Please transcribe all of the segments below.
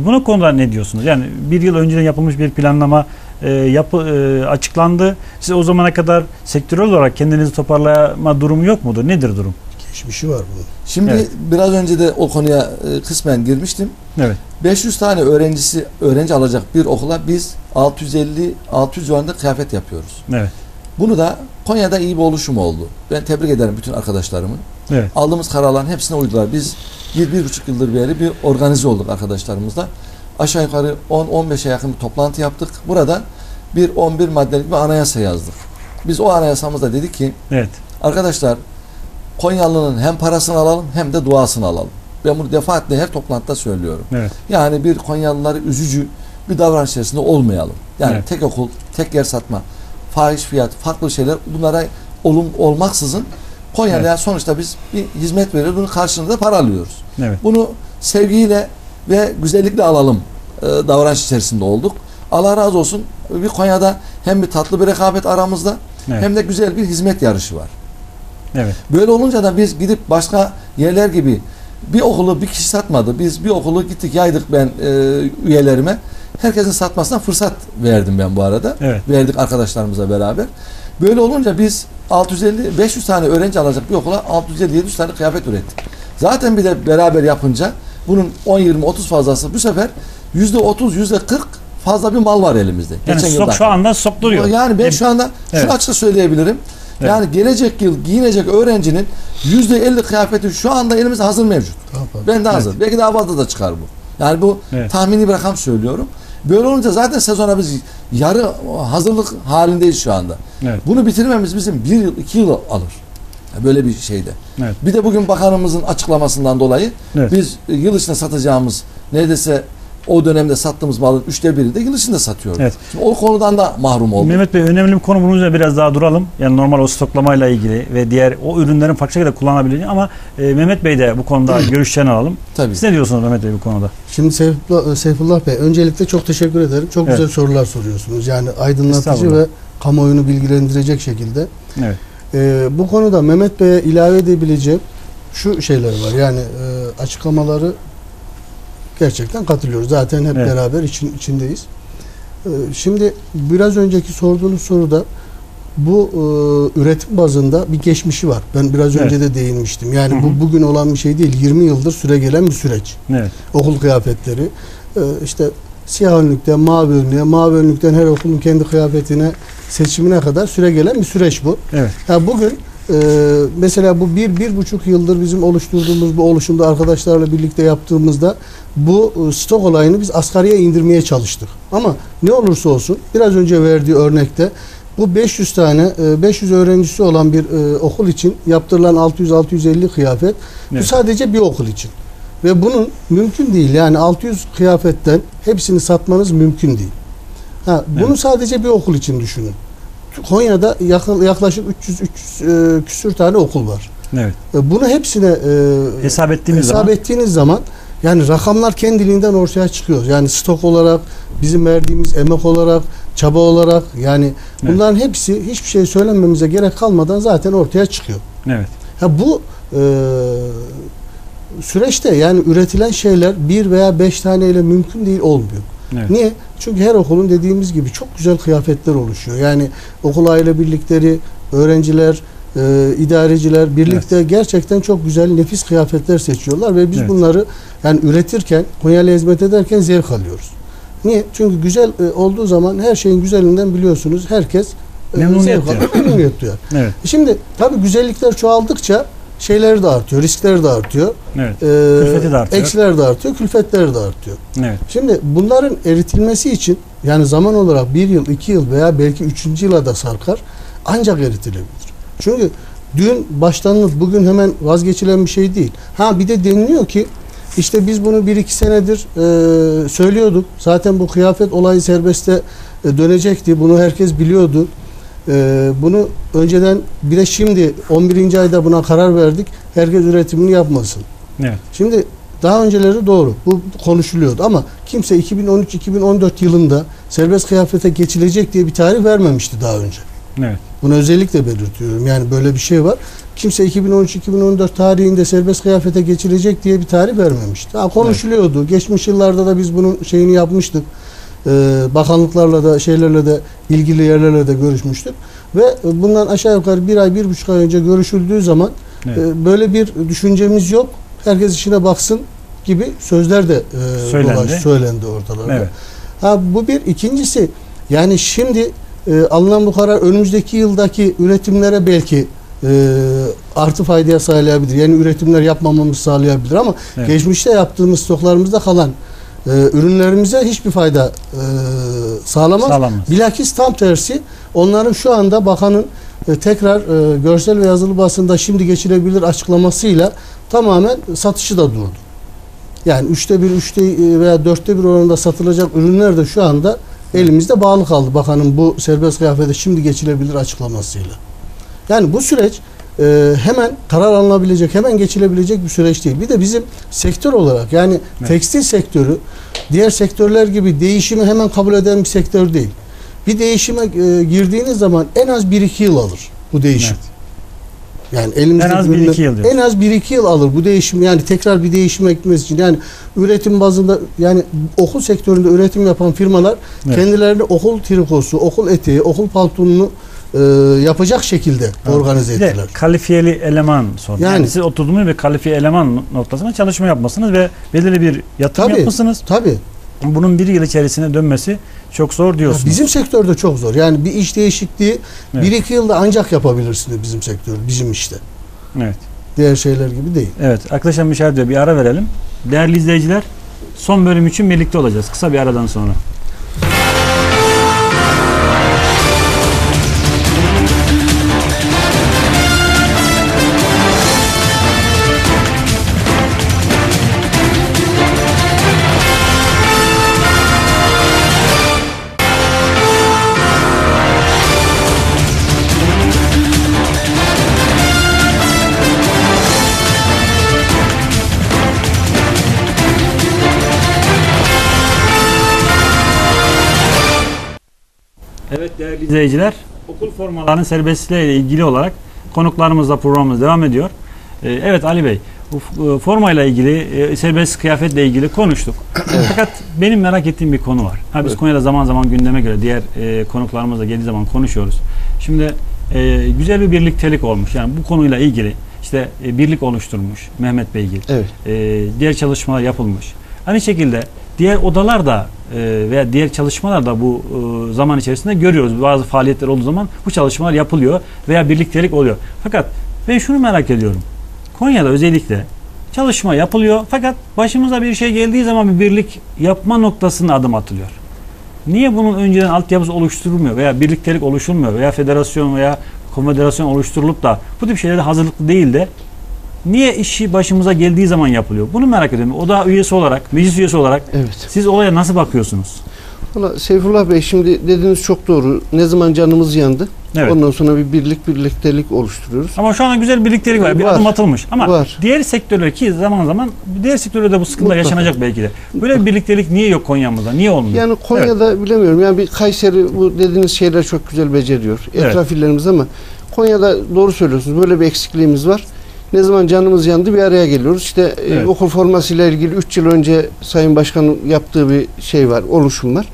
Buna konuda ne diyorsunuz? Yani bir yıl önceden yapılmış bir planlama e, yapı, e, açıklandı. Siz o zamana kadar sektörel olarak kendinizi toparlama durumu yok mudur? Nedir durum? Geçmişi var bunun. Şimdi Evet. biraz önce de o konuya e, kısmen girmiştim. Evet. 500 tane öğrencisi öğrenci alacak bir okula biz 650 600 civarında kıyafet yapıyoruz. Evet. Bunu da Konya'da iyi bir oluşum oldu. Ben tebrik ederim bütün arkadaşlarımı. Evet. Aldığımız kararların hepsine uydular. Biz bir, bir buçuk yıldır beri bir organize olduk arkadaşlarımızla. Aşağı yukarı 10-15'e yakın bir toplantı yaptık. Burada bir 11 maddelik bir anayasa yazdık. Biz o anayasamızda dedik ki Evet. arkadaşlar Konyalı'nın hem parasını alalım hem de duasını alalım. Ben bunu defaatle her toplantıda söylüyorum. Evet. Yani bir Konyalıları üzücü bir davranış içerisinde olmayalım. Yani Evet. tek okul, tek yer satma, fahiş fiyat, farklı şeyler bunlara olum olmaksızın Konya'ya sonuçta biz bir hizmet veriyoruz. Bunun karşılığında da para alıyoruz. Evet. Bunu sevgiyle ve güzellikle alalım e, davranış içerisinde olduk. Allah razı olsun bir Konya'da hem bir tatlı bir rekabet aramızda Evet. hem de güzel bir hizmet yarışı var. Evet. Böyle olunca da biz gidip başka yerler gibi bir okulu bir kişi satmadı. Biz bir okulu gittik yaydık ben e, üyelerime. Herkesin satmasına fırsat verdim ben bu arada. Evet. Verdik arkadaşlarımızla beraber. Böyle olunca biz 650 500 tane öğrenci alacak bir okula 650 700 tane kıyafet ürettik. Zaten bir de beraber yapınca bunun 10 20 30 fazlası bu sefer %30 %40 fazla bir mal var elimizde. Yani Geçen stok şu anda stok duruyor. Yani ben şu anda Evet. şunu açıkça söyleyebilirim. Evet. Yani gelecek yıl giyinecek öğrencinin %50 kıyafeti şu anda elimizde hazır mevcut. Fazla. Ben de hazır. Belki daha fazla da çıkar bu. Yani bu Evet. tahmini bir rakam söylüyorum. Böyle olunca zaten sezona biz yarı hazırlık halindeyiz şu anda. Evet. Bunu bitirmemiz bizim bir yıl, iki yıl alır. Böyle bir şeyde. Evet. Bir de bugün bakanımızın açıklamasından dolayı Evet. biz yıl içinde satacağımız neredeyse o dönemde sattığımız malın üçte birini de yıl içinde satıyoruz. Evet. Şimdi o konudan da mahrum olduk. Mehmet Bey önemli bir konu bunun üzerine biraz daha duralım. Yani normal o stoklamayla ilgili ve diğer o ürünlerin farklı şekilde kullanabileceği ama e, Mehmet Bey de bu konuda görüşlerini alalım. Tabii. Siz ne diyorsunuz Mehmet Bey bu konuda? Şimdi Seyfullah, Seyfullah Bey öncelikle çok teşekkür ederim. Çok Evet. güzel sorular soruyorsunuz. Yani aydınlatıcı ve kamuoyunu bilgilendirecek şekilde. Evet. Ee, bu konuda Mehmet Bey'e ilave edebileceğim şu şeyler var. Yani e, açıklamaları gerçekten katılıyoruz. Zaten hep Evet. beraber için, içindeyiz. Ee, şimdi biraz önceki sorduğunuz soruda bu e, üretim bazında bir geçmişi var. Ben biraz önce de değinmiştim. Yani Hı hı. bu bugün olan bir şey değil. 20 yıldır süre gelen bir süreç. Evet. Okul kıyafetleri. Ee, işte siyah önlükten mavi önlüğe, mavi önlükten her okulun kendi kıyafetine seçimine kadar süre gelen bir süreç bu. Evet. Ya bugün e, mesela bu bir, bir buçuk yıldır bizim oluşturduğumuz bu oluşumda arkadaşlarla birlikte yaptığımızda bu e, stok olayını biz asgariye indirmeye çalıştık. Ama ne olursa olsun biraz önce verdiği örnekte bu 500 tane e, 500 öğrencisi olan bir e, okul için yaptırılan 600-650 kıyafet bu Evet. sadece bir okul için. Ve bunun mümkün değil. Yani 600 kıyafetten hepsini satmanız mümkün değil. Ha, bunu Evet. sadece bir okul için düşünün. Konya'da yakın, yaklaşık 300 300 e, küsür tane okul var. Evet. E, bunu hepsine e, Hesap ettiğimiz hesap zaman ettiğiniz zaman yani rakamlar kendiliğinden ortaya çıkıyor. Yani stok olarak, bizim verdiğimiz emek olarak, çaba olarak yani Evet. bunların hepsi hiçbir şey söylememize gerek kalmadan zaten ortaya çıkıyor. evet. Ha bu e, süreçte yani üretilen şeyler bir veya beş taneyle mümkün değil olmuyor. Evet. Niye? Çünkü her okulun dediğimiz gibi çok güzel kıyafetler oluşuyor. Yani okul aile birlikleri, öğrenciler, e, idareciler birlikte gerçekten çok güzel nefis kıyafetler seçiyorlar ve biz Evet. bunları yani üretirken, Konya'ya hizmet ederken zevk alıyoruz. Niye? Çünkü güzel e, olduğu zaman her şeyin güzelinden biliyorsunuz herkes e, Memnuniyet alır, memnuniyet duyar. Evet. Şimdi tabii güzellikler çoğaldıkça şeyleri de artıyor, riskler de artıyor. Evet. Ee, Külfeti de artıyor. Eksiler de artıyor, külfetler de artıyor. Evet. Şimdi bunların eritilmesi için yani zaman olarak bir yıl, iki yıl veya belki üçüncü yıla da sarkar ancak eritilebilir. Çünkü dün başlanıp bugün hemen vazgeçilen bir şey değil. Ha bir de deniliyor ki işte biz bunu bir iki senedir e, söylüyorduk. Zaten bu kıyafet olayı serbeste e, dönecekti. Bunu herkes biliyordu. E, bunu önceden bir de şimdi 11. ayda buna karar verdik. Herkes üretimini yapmasın. Evet. Şimdi daha önceleri doğru. Bu konuşuluyordu ama kimse 2013-2014 yılında serbest kıyafete geçilecek diye bir tarih vermemişti daha önce. Evet. Bunu özellikle belirtiyorum. Yani böyle bir şey var. kimse 2013-2014 tarihinde serbest kıyafete geçilecek diye bir tarih vermemişti. Ha, konuşuluyordu. Geçmiş yıllarda da biz bunun şeyini yapmıştık. Ee, bakanlıklarla da şeylerle de ilgili yerlerle de görüşmüştük. Ve bundan aşağı yukarı bir ay, bir buçuk ay önce görüşüldüğü zaman Evet. e, böyle bir düşüncemiz yok. Herkes işine baksın gibi sözler de e, Söylendi. dolaş- söylendi ortalarda. Evet. Ha bu bir. ikincisi yani şimdi e, alınan bu karar önümüzdeki yıldaki üretimlere belki e, artı faydaya sağlayabilir. Yani üretimler yapmamamızı sağlayabilir ama Evet. geçmişte yaptığımız stoklarımızda kalan e, ürünlerimize hiçbir fayda e, sağlamaz. Sağlamaz. Bilakis tam tersi onların şu anda bakanın e, tekrar e, görsel ve yazılı basında şimdi geçilebilir açıklamasıyla tamamen satışı da durdu. Yani üçte bir, üçte e, veya dörtte bir oranında satılacak ürünler de şu anda elimizde bağlı kaldı bakanın bu serbest kıyafete şimdi geçilebilir açıklamasıyla. Yani bu süreç e, hemen karar alınabilecek, hemen geçilebilecek bir süreç değil. Bir de bizim sektör olarak yani Evet. tekstil sektörü diğer sektörler gibi değişimi hemen kabul eden bir sektör değil. Bir değişime e, girdiğiniz zaman en az 1-2 yıl alır bu değişim. Evet. Yani elimizde En az bir ürünler- iki yıl diyorsun. En az 1-2 yıl alır bu değişim yani tekrar bir değişime gitmesi için. Yani üretim bazında yani okul sektöründe üretim yapan firmalar Evet. kendilerini okul trikosu, okul eteği, okul pantolonunu e, yapacak şekilde organize Bir de ettiler. kalifiyeli eleman sorun. Yani, Yani- siz oturduğunuz bir kalifiye eleman noktasında çalışma yapmasınız ve belirli bir yatırım Tabii. yapmışsınız. Tabii. Bunun bir yıl içerisine dönmesi çok zor Ya diyorsunuz. bizim sektörde çok zor. Yani bir iş değişikliği Evet. 1-2 yılda ancak yapabilirsiniz bizim sektör, bizim işte. Evet. Diğer şeyler gibi değil. Evet. Arkadaşlar ediyor. Bir ara verelim. Değerli izleyiciler son bölüm için birlikte olacağız. Kısa bir aradan sonra. Değerli izleyiciler, okul formalarının serbestliği ile ilgili olarak konuklarımızla programımız devam ediyor. Ee, evet Ali Bey, e, formayla ilgili, e, serbest kıyafetle ilgili konuştuk. Fakat benim merak ettiğim bir konu var. Ha, biz Evet. Konya'da zaman zaman gündeme göre diğer e, konuklarımızla geldiği zaman konuşuyoruz. Şimdi güzel bir birliktelik olmuş. Yani bu konuyla ilgili işte birlik oluşturmuş Mehmet Beygil. Evet. Diğer çalışmalar yapılmış. Aynı şekilde diğer odalar da e, veya diğer çalışmalar da bu e, zaman içerisinde görüyoruz. Bazı faaliyetler olduğu zaman bu çalışmalar yapılıyor veya birliktelik oluyor. Fakat ben şunu merak ediyorum. Konya'da özellikle çalışma yapılıyor fakat başımıza bir şey geldiği zaman bir birlik yapma noktasına adım atılıyor. Niye bunun önceden altyapısı oluşturulmuyor veya birliktelik oluşturulmuyor veya federasyon veya konfederasyon oluşturulup da bu tip şeylere hazırlıklı değil de niye işi başımıza geldiği zaman yapılıyor? Bunu merak ediyorum. Oda üyesi olarak, meclis üyesi olarak Evet. siz olaya nasıl bakıyorsunuz? Valla Seyfullah Bey şimdi dediğiniz çok doğru. Ne zaman canımız yandı. Evet. Ondan sonra bir birlik birliktelik oluşturuyoruz. Ama şu an güzel birliktelik var. Bir Var. adım atılmış. Ama Var. diğer sektörler ki zaman zaman diğer sektörlerde bu sıkıntılar Mutlaka. yaşanacak belki de. Böyle bir birliktelik niye yok Konya'mızda? Niye olmuyor? Yani Konya'da bilemiyorum. Yani bir Kayseri bu dediğiniz şeyler çok güzel beceriyor. Evet. Etraf illerimiz ama Konya'da doğru söylüyorsunuz. Böyle bir eksikliğimiz var. Ne zaman canımız yandı bir araya geliyoruz. İşte e, Evet. okul formasıyla ilgili 3 yıl önce Sayın Başkan'ın yaptığı bir şey var, oluşum var.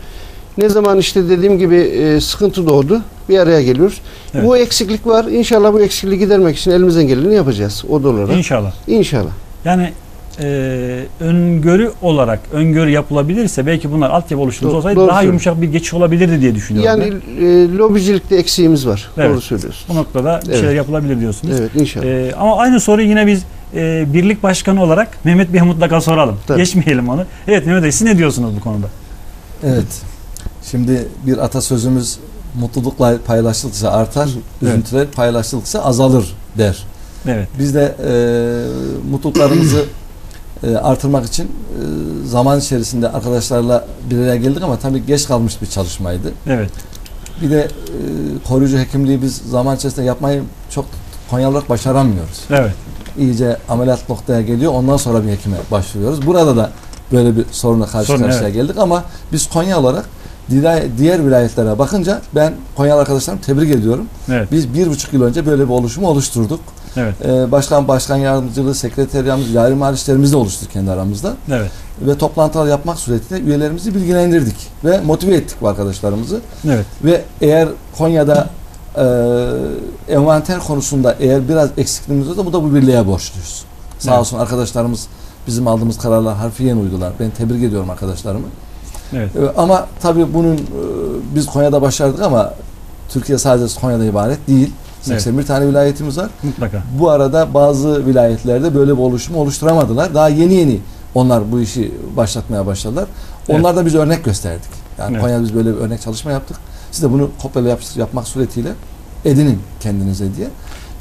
Ne zaman işte dediğim gibi e, sıkıntı doğdu bir araya geliyoruz. Evet. Bu eksiklik var. İnşallah bu eksikliği gidermek için elimizden geleni yapacağız o da olarak. İnşallah. İnşallah. Yani e, öngörü olarak öngörü yapılabilirse belki bunlar altyapı oluşturulmuş olsaydı doğru daha yumuşak bir geçiş olabilirdi diye düşünüyorum. Yani e, lobicilikte eksiğimiz var. Evet. Doğru söylüyorsun. Bu noktada bir Evet. şeyler yapılabilir diyorsunuz. Evet inşallah. E, ama aynı soruyu yine biz e, birlik başkanı olarak Mehmet Bey'e mutlaka soralım. Tabii. Geçmeyelim onu. Evet Mehmet Bey siz ne diyorsunuz bu konuda? Evet. Şimdi bir atasözümüz mutlulukla paylaşıldıkça artar, Evet. üzüntüler paylaşıldıkça azalır der. Evet. Biz de e, mutluluklarımızı e, artırmak için e, zaman içerisinde arkadaşlarla bir araya geldik ama tabii geç kalmış bir çalışmaydı. Evet. Bir de e, koruyucu hekimliği biz zaman içerisinde yapmayı çok Konya olarak başaramıyoruz. Evet. İyice ameliyat noktaya geliyor. Ondan sonra bir hekime başvuruyoruz. Burada da böyle bir soruna karşı Sorun, karşıya evet. geldik ama biz Konya olarak diğer, vilayetlere bakınca ben Konyalı arkadaşlarımı tebrik ediyorum. Evet. Biz bir buçuk yıl önce böyle bir oluşumu oluşturduk. Evet. Ee, başkan, başkan yardımcılığı, sekreteriyamız, idari marişlerimizi de oluşturduk kendi aramızda. Evet. Ve toplantılar yapmak suretiyle üyelerimizi bilgilendirdik ve motive ettik bu arkadaşlarımızı. Evet. Ve eğer Konya'da e, envanter konusunda eğer biraz eksikliğimiz olsa bu da bu birliğe borçluyuz. Sağ Evet. olsun arkadaşlarımız bizim aldığımız kararlar harfiyen uydular. Ben tebrik ediyorum arkadaşlarımı. Evet. E, ama tabii bunun e, biz Konya'da başardık ama Türkiye sadece Konya'da ibaret değil. 81 tane vilayetimiz var. Mutlaka. Bu arada bazı vilayetlerde böyle bir oluşumu oluşturamadılar. Daha yeni yeni onlar bu işi başlatmaya başladılar. Evet. Onlar da biz örnek gösterdik. Yani Evet. Konya'da biz böyle bir örnek çalışma yaptık. Siz de bunu kopyala yap- yapmak suretiyle edinin kendinize diye.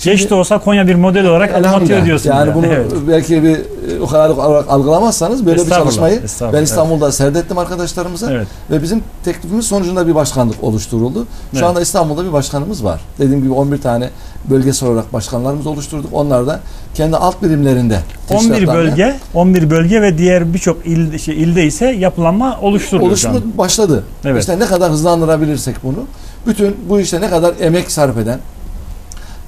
Geç de olsa Konya bir model olarak adım atıyor diyorsunuz. Yani bunu Evet. belki bir e, o kadar olarak algılamazsanız böyle bir çalışmayı ben evet. İstanbul'da serdettim arkadaşlarımıza Evet. ve bizim teklifimiz sonucunda bir başkanlık oluşturuldu. Şu Evet. anda İstanbul'da bir başkanımız var. Dediğim gibi 11 tane bölgesel olarak başkanlarımız oluşturduk. Onlar da kendi alt birimlerinde 11 teşkilatlarla bölge, 11 bölge ve diğer birçok il, şey, ilde ise yapılanma oluşturuluyor şu oluşumu başladı. Evet. İşte ne kadar hızlandırabilirsek bunu, bütün bu işte ne kadar emek sarf eden,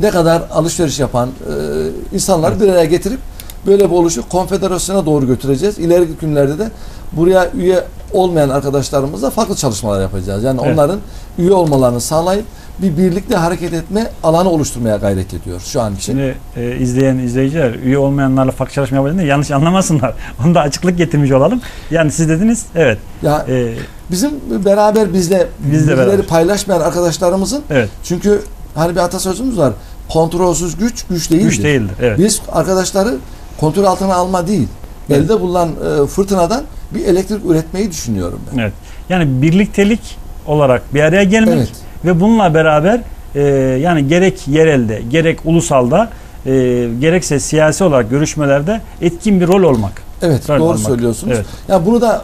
ne kadar alışveriş yapan e, insanları bir araya getirip böyle bir oluşu konfederasyona doğru götüreceğiz. İleriki günlerde de buraya üye olmayan arkadaşlarımızla farklı çalışmalar yapacağız. Yani Evet. onların üye olmalarını sağlayıp bir birlikte hareket etme alanı oluşturmaya gayret ediyoruz şu an için. Şimdi e, izleyen izleyiciler üye olmayanlarla farklı çalışma yapacağını yanlış anlamasınlar. Onu da açıklık getirmiş olalım. Yani siz dediniz evet. Ya E, bizim beraber bizle Bizle beraber. paylaşmayan arkadaşlarımızın evet. çünkü hani bir atasözümüz var. Kontrolsüz güç güç değildir. Güç değildir. Evet. Biz arkadaşları kontrol altına alma değil, Evet. elde bulunan e, fırtınadan bir elektrik üretmeyi düşünüyorum ben. Evet. Yani birliktelik olarak bir araya gelmek Evet. ve bununla beraber e, yani gerek yerelde gerek ulusalda e, gerekse siyasi olarak görüşmelerde etkin bir rol olmak. Evet, Rol doğru almak. söylüyorsunuz. Evet. Ya bunu da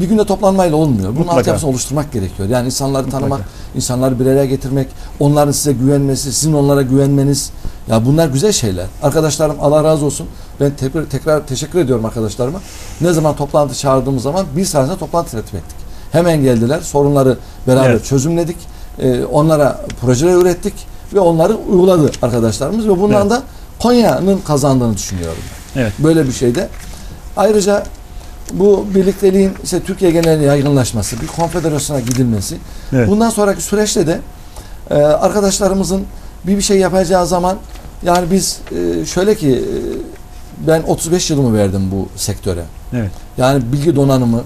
bir günde toplanmayla olmuyor. Bunun Mutlaka. altyapısını oluşturmak gerekiyor. Yani insanları Mutlaka. tanımak, insanları bir araya getirmek, onların size güvenmesi, sizin onlara güvenmeniz. Ya bunlar güzel şeyler. Arkadaşlarım Allah razı olsun. Ben tekrar, tekrar teşekkür ediyorum arkadaşlarıma. Ne zaman toplantı çağırdığımız zaman bir saatinde toplantı tertip ettik. Hemen geldiler. Sorunları beraber Evet. çözümledik. E, onlara projeler ürettik ve onları uyguladı arkadaşlarımız ve bundan Evet. da Konya'nın kazandığını düşünüyorum. Evet. Böyle bir şeyde. Ayrıca bu birlikteliğin işte Türkiye geneline yaygınlaşması, bir konfederasyona gidilmesi. Evet. Bundan sonraki süreçte de e, arkadaşlarımızın bir bir şey yapacağı zaman yani biz e, şöyle ki e, ben 35 yılımı verdim bu sektöre. Evet. Yani bilgi donanımı,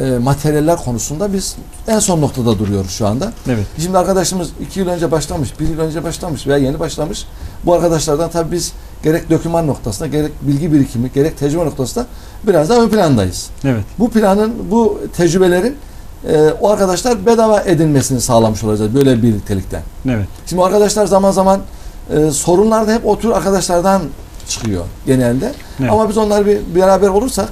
e, materyaller konusunda biz en son noktada duruyoruz şu anda. Evet. Şimdi arkadaşımız iki yıl önce başlamış, bir yıl önce başlamış veya yeni başlamış. Bu arkadaşlardan tabii biz gerek doküman noktasında, gerek bilgi birikimi, gerek tecrübe noktasında biraz daha ön plandayız. Evet. Bu planın, bu tecrübelerin e, o arkadaşlar bedava edinmesini sağlamış olacağız böyle bir birliktelikten. Evet. Şimdi arkadaşlar zaman zaman e, sorunlar da hep o tür arkadaşlardan çıkıyor genelde. Evet. Ama biz onları bir beraber olursak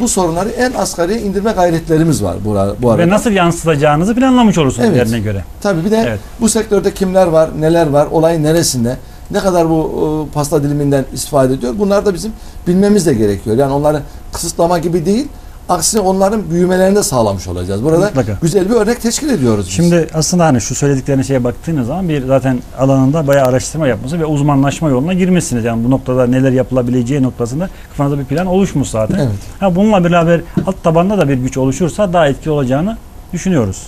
bu sorunları en asgariye indirme gayretlerimiz var bu, bu arada. Ve nasıl yansıtacağınızı planlamış olursunuz Evet. yerine göre. Tabii bir de Evet. bu sektörde kimler var, neler var, olayın neresinde, ne kadar bu e, pasta diliminden istifade ediyor. Bunlar da bizim bilmemiz de gerekiyor. Yani onları kısıtlama gibi değil, aksine onların büyümelerini de sağlamış olacağız. Burada Mutlaka. güzel bir örnek teşkil ediyoruz biz. Şimdi aslında hani şu söylediklerine şeye baktığınız zaman bir zaten alanında bayağı araştırma yapması ve uzmanlaşma yoluna girmişsiniz. Yani bu noktada neler yapılabileceği noktasında kafanızda bir plan oluşmuş zaten. Evet. Ha, bununla beraber alt tabanda da bir güç oluşursa daha etkili olacağını düşünüyoruz.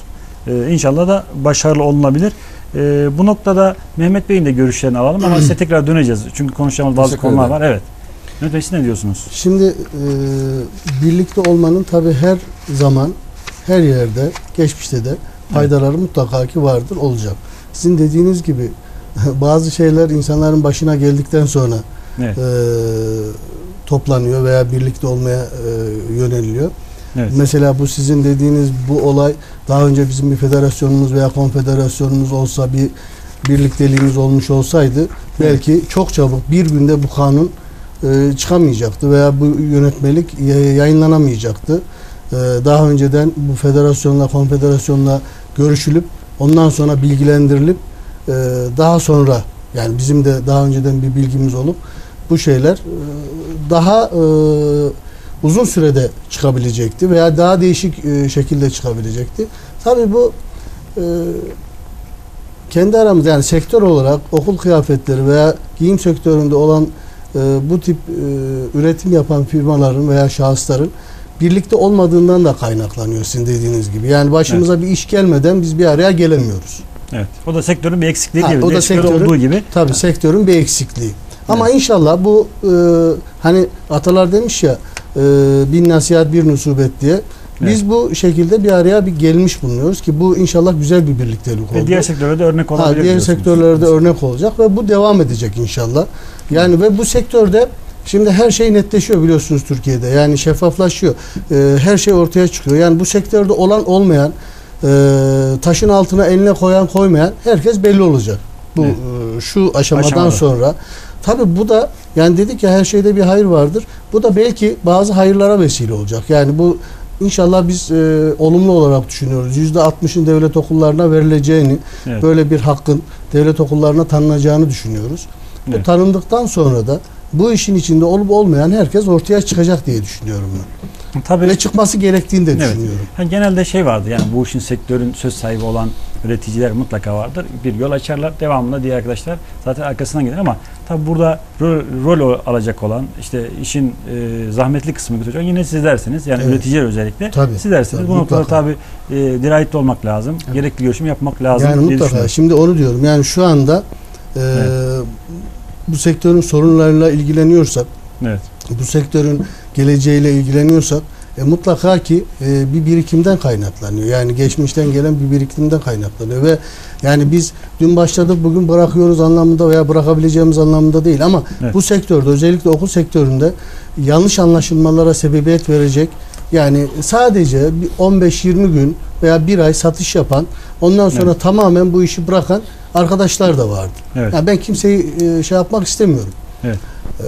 Ee, inşallah da başarılı olunabilir. Ee, bu noktada Mehmet Bey'in de görüşlerini alalım ama size tekrar döneceğiz. Çünkü konuşacağımız bazı Teşekkür konular ederim. var. Evet. Mehmet Bey siz ne diyorsunuz? Şimdi e, birlikte olmanın tabi her zaman her yerde geçmişte de faydaları mutlaka ki vardır olacak. Sizin dediğiniz gibi bazı şeyler insanların başına geldikten sonra Evet. e, toplanıyor veya birlikte olmaya e, yöneliliyor. Evet. Mesela bu sizin dediğiniz bu olay daha önce bizim bir federasyonumuz veya konfederasyonumuz olsa bir birlikteliğimiz olmuş olsaydı belki çok çabuk bir günde bu kanun e, çıkamayacaktı veya bu yönetmelik yayınlanamayacaktı. E, daha önceden bu federasyonla konfederasyonla görüşülüp ondan sonra bilgilendirilip e, daha sonra yani bizim de daha önceden bir bilgimiz olup bu şeyler e, daha e, uzun sürede çıkabilecekti veya daha değişik e, şekilde çıkabilecekti. Tabii bu e, kendi aramızda yani sektör olarak okul kıyafetleri veya giyim sektöründe olan e, bu tip e, üretim yapan firmaların veya şahısların birlikte olmadığından da kaynaklanıyor sizin dediğiniz gibi. Yani başımıza bir iş gelmeden biz bir araya gelemiyoruz. Evet. O da sektörün bir eksikliği Ha, değil. o da sektörün- olduğu gibi. Tabii sektörün bir eksikliği. Ama inşallah bu e, hani atalar demiş ya e, bin nasihat bir nusubet diye. Biz bu şekilde bir araya bir gelmiş bulunuyoruz ki bu inşallah güzel bir birliktelik oldu. Ve diğer sektörlerde örnek Ha, olabilir. diğer diyorsunuz. sektörlerde örnek olacak ve bu devam edecek inşallah. Yani ve bu sektörde şimdi her şey netleşiyor biliyorsunuz Türkiye'de. Yani şeffaflaşıyor. Ee, her şey ortaya çıkıyor. Yani bu sektörde olan olmayan e, taşın altına eline koyan koymayan herkes belli olacak. Bu Evet. e, şu aşamadan Aşamada. sonra. Tabii bu da yani dedik ya her şeyde bir hayır vardır. Bu da belki bazı hayırlara vesile olacak. Yani bu İnşallah biz e, olumlu olarak düşünüyoruz. %60'ın devlet okullarına verileceğini, Evet. böyle bir hakkın devlet okullarına tanınacağını düşünüyoruz. Bu Evet. tanındıktan sonra da bu işin içinde olup olmayan herkes ortaya çıkacak diye düşünüyorum ben. Tabii. Ve çıkması gerektiğini de Evet. düşünüyorum. Ha, genelde şey vardı yani bu işin sektörün söz sahibi olan üreticiler mutlaka vardır. Bir yol açarlar. Devamında diğer arkadaşlar zaten arkasından gelir ama tabi burada rol, rol alacak olan işte işin e, zahmetli kısmı götürecek yine sizlersiniz. Yani Evet. üreticiler özellikle Tabii. sizlersiniz. Tabii, bu noktada tabi e, dirayetli olmak lazım. Gerekli görüşüm yapmak lazım Yani mutlaka. Şimdi onu diyorum. Yani şu anda e, bu sektörün sorunlarıyla ilgileniyorsak, Evet. Bu sektörün geleceğiyle ilgileniyorsak e, mutlaka ki e, bir birikimden kaynaklanıyor. Yani geçmişten gelen bir birikimden kaynaklanıyor ve yani biz dün başladık bugün bırakıyoruz anlamında veya bırakabileceğimiz anlamında değil ama Evet. bu sektörde özellikle okul sektöründe yanlış anlaşılmalara sebebiyet verecek yani sadece bir 15-20 gün veya bir ay satış yapan ondan sonra Evet. tamamen bu işi bırakan arkadaşlar da vardı. Evet. Yani ben kimseyi e, şey yapmak istemiyorum. Evet. Ee,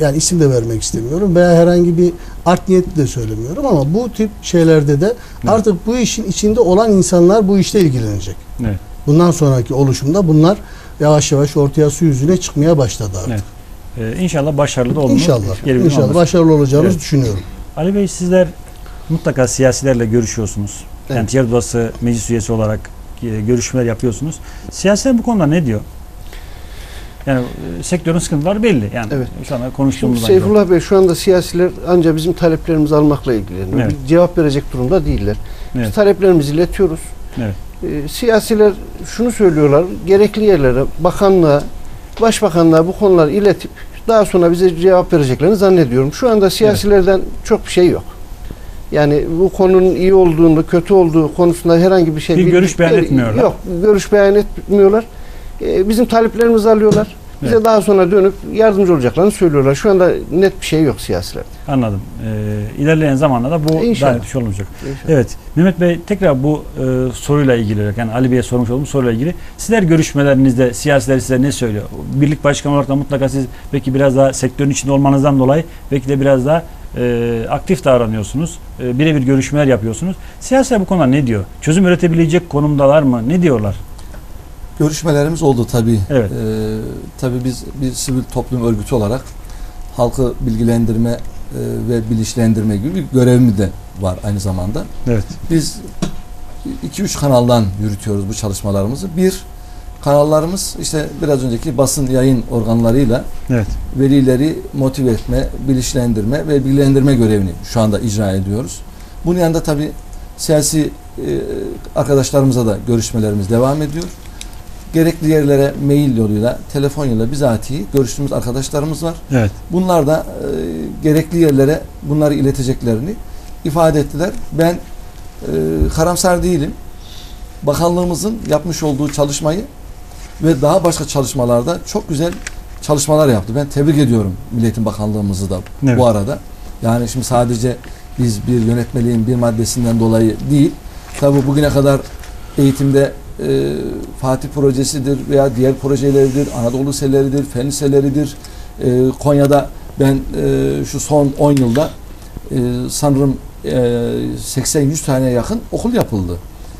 yani isim de vermek istemiyorum veya herhangi bir art niyetli de söylemiyorum ama bu tip şeylerde de artık bu işin içinde olan insanlar bu işle ilgilenecek. Evet. Bundan sonraki oluşumda bunlar yavaş yavaş ortaya su yüzüne çıkmaya başladı artık. Evet. E, inşallah başarılı da olunur. İnşallah. İnşallah alınır. başarılı olacağımızı Evet. düşünüyorum. Ali Bey sizler mutlaka siyasilerle görüşüyorsunuz. Yani Evet. ticaret odası meclis üyesi olarak e, görüşmeler yapıyorsunuz. Siyasiler bu konuda ne diyor? Yani e, sektörün sıkıntıları belli. Yani Evet. şu anda Şimdi gibi. Seyfullah Bey şu anda siyasiler ancak bizim taleplerimizi almakla ilgileniyor. Evet. Bir Cevap verecek durumda değiller. Evet. Biz taleplerimizi iletiyoruz. Evet. Ee, siyasiler şunu söylüyorlar. Gerekli yerlere, bakanlığa, başbakanlığa bu konuları iletip daha sonra bize cevap vereceklerini zannediyorum. Şu anda siyasilerden çok bir şey yok. Yani bu konunun iyi olduğunu, kötü olduğu konusunda herhangi bir şey Bir görüş beyan etmiyorlar. Yok, görüş beyan etmiyorlar. Ee, bizim taleplerimizi alıyorlar. Bize Evet. daha sonra dönüp yardımcı olacaklarını söylüyorlar. Şu anda net bir şey yok siyasilerde. Anladım. E, ilerleyen zamanlarda bu İnşallah. daha net bir şey olmayacak. İnşallah. Evet. Mehmet Bey tekrar bu e, soruyla ilgili olarak yani Ali Bey'e sormuş olduğum soruyla ilgili sizler görüşmelerinizde siyasiler size ne söylüyor? Birlik başkanı olarak da mutlaka siz belki biraz daha sektörün içinde olmanızdan dolayı belki de biraz daha e, aktif davranıyorsunuz. E, birebir görüşmeler yapıyorsunuz. Siyasiler bu konuda ne diyor? Çözüm üretebilecek konumdalar mı? Ne diyorlar? Görüşmelerimiz oldu tabii. Evet. Ee, tabii biz bir sivil toplum örgütü olarak halkı bilgilendirme e, ve bilinçlendirme gibi bir görevimiz de var aynı zamanda. Evet. Biz 2-3 kanaldan yürütüyoruz bu çalışmalarımızı. Bir, kanallarımız işte biraz önceki basın yayın organlarıyla Evet. velileri motive etme, bilinçlendirme ve bilgilendirme görevini şu anda icra ediyoruz. Bunun yanında tabii siyasi e, arkadaşlarımıza da görüşmelerimiz devam ediyor. Gerekli yerlere mail yoluyla, telefon yoluyla bizatihi görüştüğümüz arkadaşlarımız var. Evet. Bunlar da e, gerekli yerlere bunları ileteceklerini ifade ettiler. Ben e, karamsar değilim. Bakanlığımızın yapmış olduğu çalışmayı ve daha başka çalışmalarda çok güzel çalışmalar yaptı. Ben tebrik ediyorum Milletin Bakanlığımızı da Evet. bu arada. Yani şimdi sadece biz bir yönetmeliğin bir maddesinden dolayı değil, tabi bugüne kadar eğitimde e, Fatih projesidir veya diğer projeleridir, Anadolu liseleridir, fen liseleridir. E, Konya'da ben e, şu son 10 yılda e, sanırım e, 80-100 tane yakın okul yapıldı.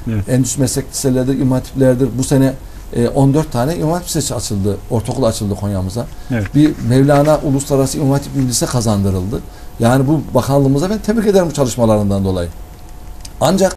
Evet. Endüstri meslek liseleridir, imam hatiplerdir. Bu sene e, 14 tane imam hatip lisesi açıldı, ortaokul açıldı Konya'mıza. Evet. Bir Mevlana Uluslararası İmam Hatip Lise kazandırıldı. Yani bu bakanlığımıza ben tebrik ederim bu çalışmalarından dolayı. Ancak